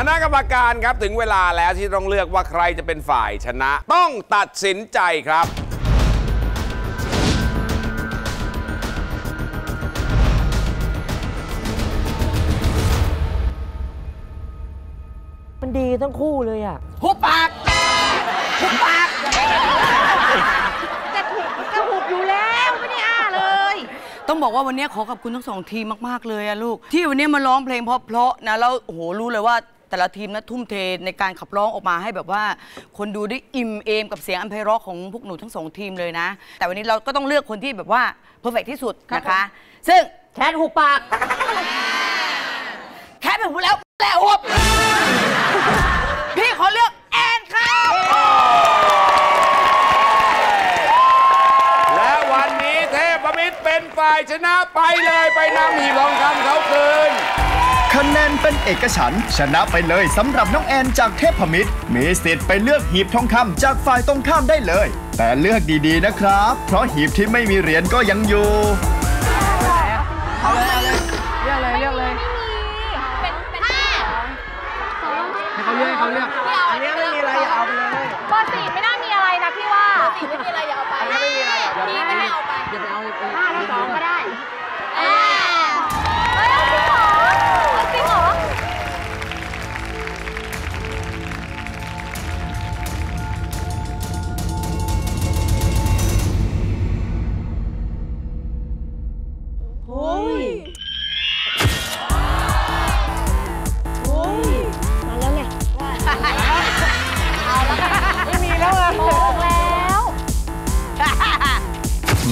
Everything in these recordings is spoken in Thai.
คณะกรรมการครับถึงเวลาแล้วที่ต้องเลือกว่าใครจะเป็นฝ่ายชนะ ต้องตัดสินใจครับ มันดีทั้งคู่เลยอะหุบปากหุบปากจะถูกจะถูกอยู่แล้วไม่ได้อ้าเลย ต้องบอกว่าวันนี้ขอขอบคุณทั้งสองทีมมาก ๆ เลยอะลูก ที่วันนี้มาร้องเพลงเพราะๆนะแล้วโอ้โหรู้เลยว่า แต่ละทีมนะทุ่มเทในการขับร้องออกมาให้แบบว่า คนดูได้อิ่มเอมกับเสียงอันไพเราะของพวกหนูทั้งสองทีมเลยนะ แต่วันนี้เราก็ต้องเลือกคนที่แบบว่าเพอร์เฟกที่สุดนะคะ ซึ่งแคทหุบปากแค่ไปหูแล้วแล้วหัวพี่ขอเลือกแอนครับและวันนี้เทพมิตรเป็นฝ่ายชนะไปเลยไปนำหีบทองคำเขาคืน คะแนนเป็นเอกฉันท์ชนะไปเลยสำหรับน้องแอนจากเทพมิตร มีสิทธิ์ไปเลือกหีบทองคำจากฝ่ายตรงข้ามได้เลย แต่เลือกดีๆนะครับ เพราะหีบที่ไม่มีเหรียญก็ยังอยู่ เอาเลยเอาเลยเรียกเลยเรียกเลยเป็นเป็นห้าให้เขาเลือกให้เขาเลือก อันนี้ไม่มีอะไรอย่าเอาไปเลย เบอร์สี่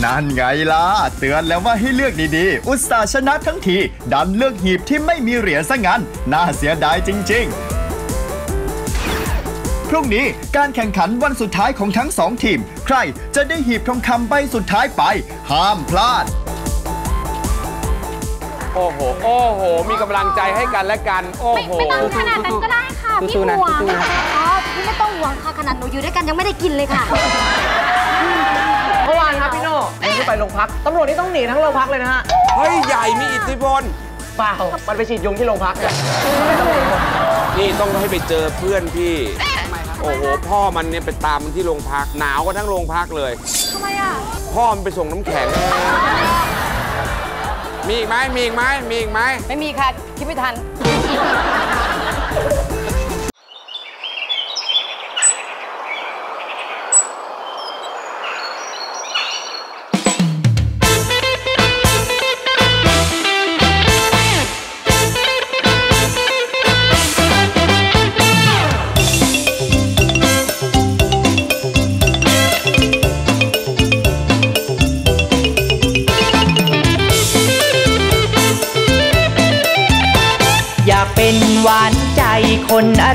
นั่นไงล่ะ เตือนแล้วว่าให้เลือกดีๆ อุตส่าห์ชนะทั้งที ดันเลือกหีบที่ไม่มีเหรียญซะงั้น น่าเสียดายจริง ๆพรุ่งนี้การแข่งขันวันสุดท้ายของทั้งสองทีม ใครจะได้หีบทองคำใบสุดท้ายไป ห้ามพลาด โอ้โห โอ้โห มีกำลังใจให้กันและกัน โอ้ไม่โห ไม่ต้องขนาดนั้นก็ได้ค่ะ พี่ห่วงอ๋อพี่ไม่ต้องห่วงค่ะขนาดหนูอยู่ด้วยกันยังไม่ได้กินเลยค่ะ รงพักตำรวจนี่ต้องหนีทั้งโรงพักเลยนะฮะเฮ้ยใหญ่มีอิทธิพลเปล่ามันไปฉีดยุงที่โรงพักเนี่ยนี่ต้องให้ไปเจอเพื่อนพี่โอ้โหพ่อมันเนี่ยไปตามมันที่โรงพักหนาวกันทั้งโรงพักเลยทำไมอะพ่อมันไปส่งน้ำแข็งมีอีกไหมมีอีกไหมมีอีกไหมไม่มีค่ะคิดไม่ทัน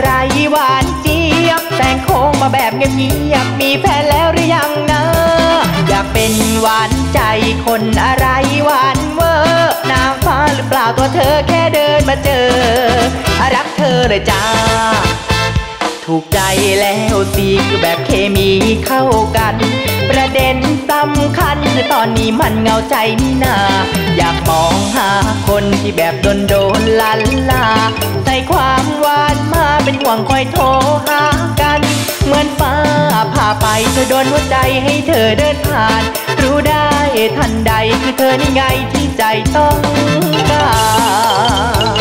อะไรหวานเจี๊ยบ แต่งโค้งมาแบบเงียบมีแฟนแล้วหรือยังนะอยากเป็นหวานใจคนอะไรหวานเวอร์นางฟ้าหรือเปล่าตัวเธอแค่เดินมาเจอ รักเธอเลยจ้า ถูกใจแล้วสิคือแบบเคมีเข้ากัน ประเด็นสำคัญคือตอนนี้มันเงาใจนี่นา อยากมองหาคนที่แบบโดนโดนลันลา ใส่ความหวานมาเป็นห่วงคอยโทรหากัน เหมือนฟ้าผ่าไปจะโดนหัวใจให้เธอเดินผ่าน รู้ได้ทันใดคือเธอนี่ไงที่ใจต้องการ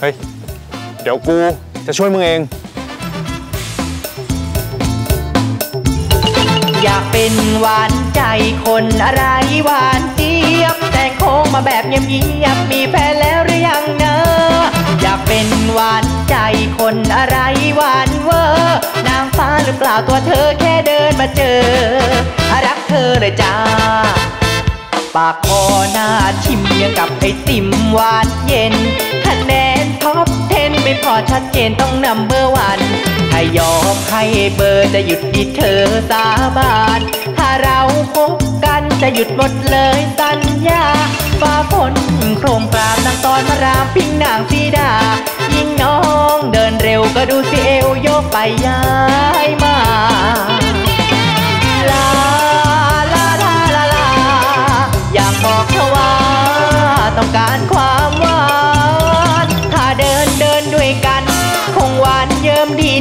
เฮ้ย เดี๋ยวกูจะช่วยมึงเอง อยากเป็นหวานใจคนอะไรหวานเจี๊ยบ แต่งโค้งมาแบบเงียบๆมีแฟนแล้วหรือยังเนะอยากเป็นหวานใจคนอะไรหวานเวอร์นางฟ้าหรือเปล่าตัวเธอแค่เดินมาเจอ รักเธอเลยจ้าปากคอหน้าชิมยังกับไอติมหวานเย็น พอชัดเจนต้องนำเบอร์วันถ้ายอมให้เบอร์จะหยุดที่เธอสาบาน ถ้าเราคบกันจะหยุดหมดเลยสัญญาฟ้าฝนโครมกรามนางตอนมารามพิงนางสีดา ยิ่งน้องเดินเร็วก็ดูสิเอวโยกไปย้ายมาลาลาลาลาลาอยากบอก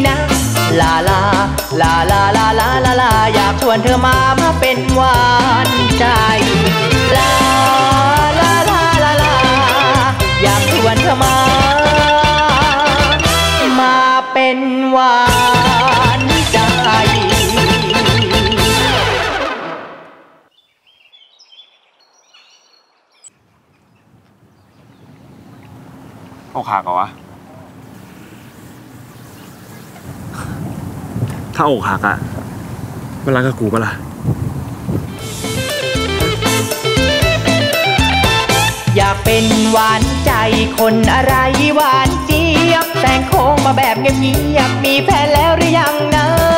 นะ ลาลา ลาลาลาลาลาลาอยากชวนเธอมามาเป็นหวานใจลาลาลาลาลาอยากชวนเธอมา มาเป็นหวานใจโอขากเหรอวะ ถ้าอกหักอะมันรักกับกูปะล่ะ อยากเป็นหวานใจคนอะไรหวานเจี๊ยบแต่งโค้งมาแบบเงียบๆมีแฟนแล้วหรือยังนะ